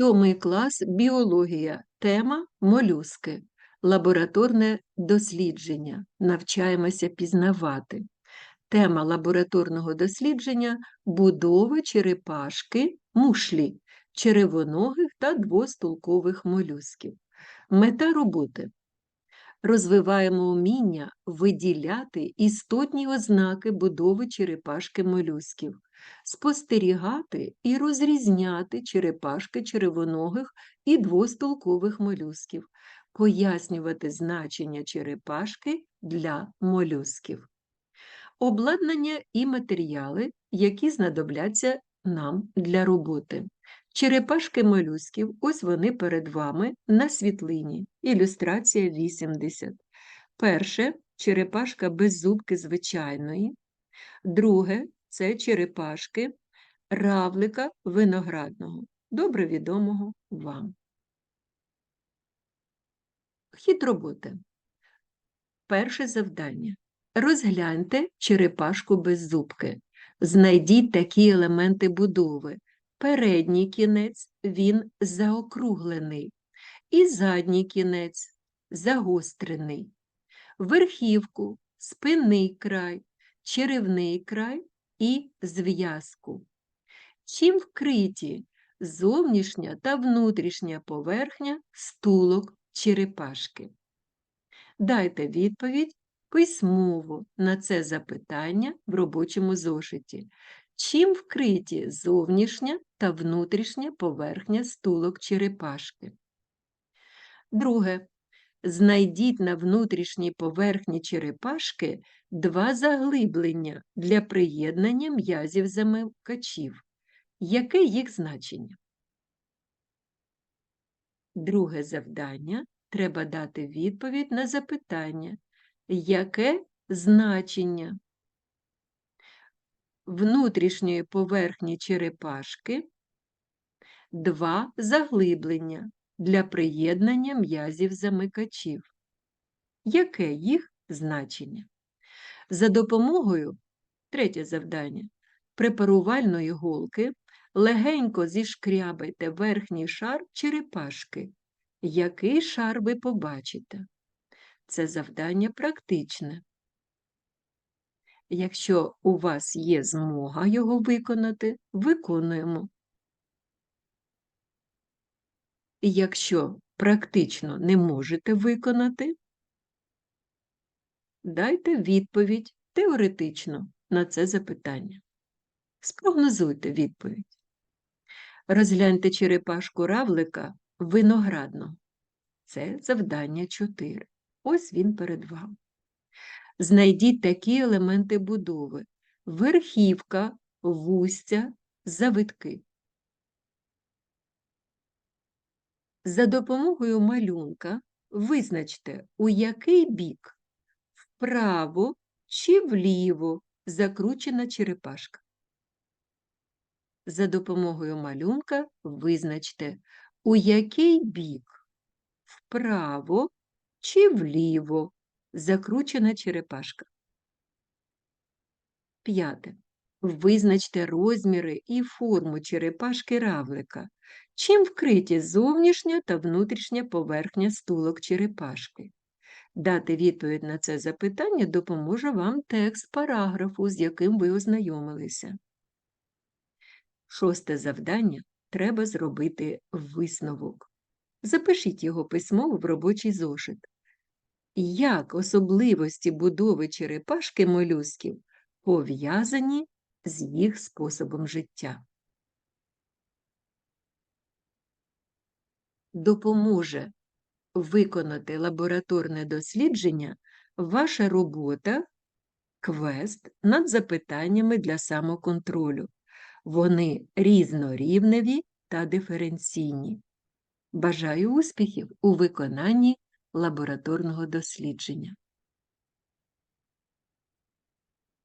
Сьомий клас біологія. Тема молюски. Лабораторне дослідження. Навчаємося пізнавати. Тема лабораторного дослідження будова черепашки, мушлі, черевоногих та двостулкових молюсків. Мета роботи. Розвиваємо вміння виділяти істотні ознаки будови черепашки молюсків, спостерігати і розрізняти черепашки черевоногих і двостулкових молюсків, пояснювати значення черепашки для молюсків. Обладнання і матеріали, які знадобляться нам для роботи. Черепашки молюсків, ось вони перед вами на світлині. Ілюстрація 80. Перше черепашка без зубки звичайної. Друге це черепашки равлика виноградного, добре відомого вам. Хід роботи. Перше завдання. Розгляньте черепашку без зубки. Знайдіть такі елементи будови. Передній кінець він заокруглений, і задній кінець загострений. Верхівку, спинний край, черевний край і зв'язку. Чим вкриті зовнішня та внутрішня поверхня стулок черепашки? Дайте відповідь письмово на це запитання в робочому зошиті. Чим вкриті зовнішня та внутрішня поверхня стулок черепашки? Друге. Знайдіть на внутрішній поверхні черепашки два заглиблення для приєднання м'язів замикачів. Яке їх значення? Друге завдання треба дати відповідь на запитання, яке значення внутрішньої поверхні черепашки два заглиблення для приєднання м'язів замикачів. Яке їх значення? За допомогою третє завдання препарувальної голки легенько зішкрябайте верхній шар черепашки. Який шар ви побачите? Це завдання практичне. Якщо у вас є змога його виконати, виконуємо. Якщо практично не можете виконати, дайте відповідь теоретично на це запитання. Спрогнозуйте відповідь. Розгляньте черепашку равлика виноградного. Це завдання 4. Ось він перед вами. Знайдіть такі елементи будови: верхівка, вустя, завитки. За допомогою малюнка визначте, у який бік вправо чи вліво закручена черепашка. За допомогою малюнка визначте, у який бік вправо чи вліво закручена черепашка. П'яте. Визначте розміри і форму черепашки равлика, чим вкриті зовнішня та внутрішня поверхня стулок черепашки. Дати відповідь на це запитання допоможе вам текст параграфу, з яким ви ознайомилися. Шосте завдання треба зробити висновок. Запишіть його письмово в робочий зошит як особливості будови черепашки молюсків пов'язані з їх способом життя. Допоможе виконати лабораторне дослідження ваша робота, квест над запитаннями для самоконтролю. Вони різнорівневі та диференційні. Бажаю успіхів у виконанні лабораторного дослідження.